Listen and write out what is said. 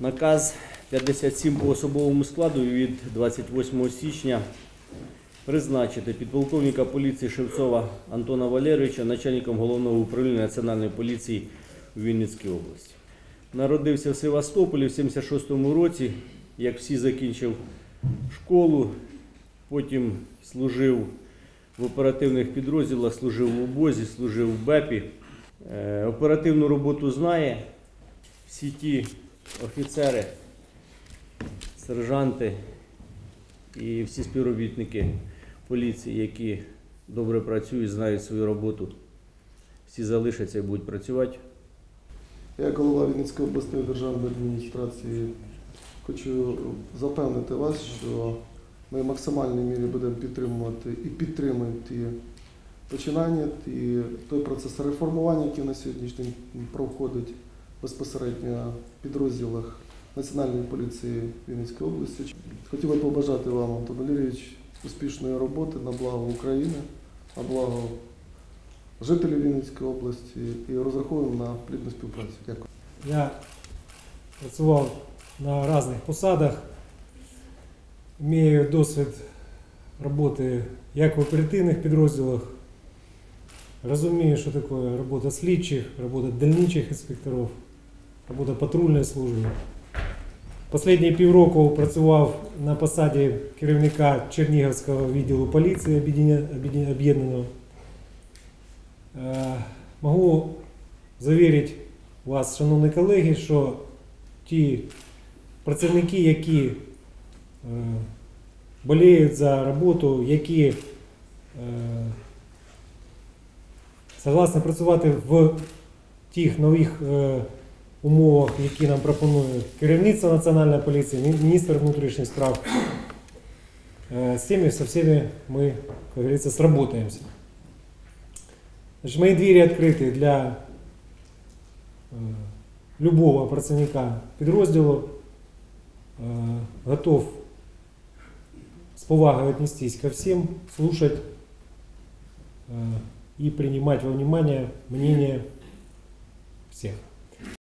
Наказ 57 по особовому складу від 28 січня призначити підполковника поліції Шевцова Антона Валерійовича начальником головного управління Національної поліції у Вінницькій області. Народився в Севастополі в 76-му році, як всі закінчив школу, потім служив в оперативних підрозділах, служив в обозі, служив в БЕПі. Е, Оперативну роботу знає. Всі ті офіцери, сержанти і всі співробітники поліції, які добре працюють, знають свою роботу, всі залишаться і будуть працювати. Я голова Вінницької обласної державної адміністрації. Хочу запевнити вас, що ми в максимальній мірі будемо підтримувати і підтримуємо ті починання, і той процес реформування, який на сьогоднішній день проходить безпосередньо в підрозділах Національної поліції Вінницької області. Хотів би побажати вам, Антон Валерійович, успішної роботи на благо України, на благо жителів Вінницької області і розраховуємо на плідну співпрацю. Дякую. Я працював на різних посадах, маю досвід роботи як в оперативних підрозділах, розумію, що таке робота слідчих, робота дільничих інспекторів, робота патрульної служби. Останні півроку працював на посаді керівника Чернігівського відділу поліції об'єднаного. Е, Можу завірити вас, шановні колеги, що ті працівники, які е, боліють за роботу, які е, согласні працювати в тих нових умовах, які нам пропонує керівництво Національної поліції, мі- міністр внутрішніх справ. Е, З теми, со всеми мы, как говорится, сработаемся. Значит, мои двери открыты для е, любого працівника підрозділу. Е, Готов з повагою отнестись ко всем, слушать э, и принимать во внимание мнение всех.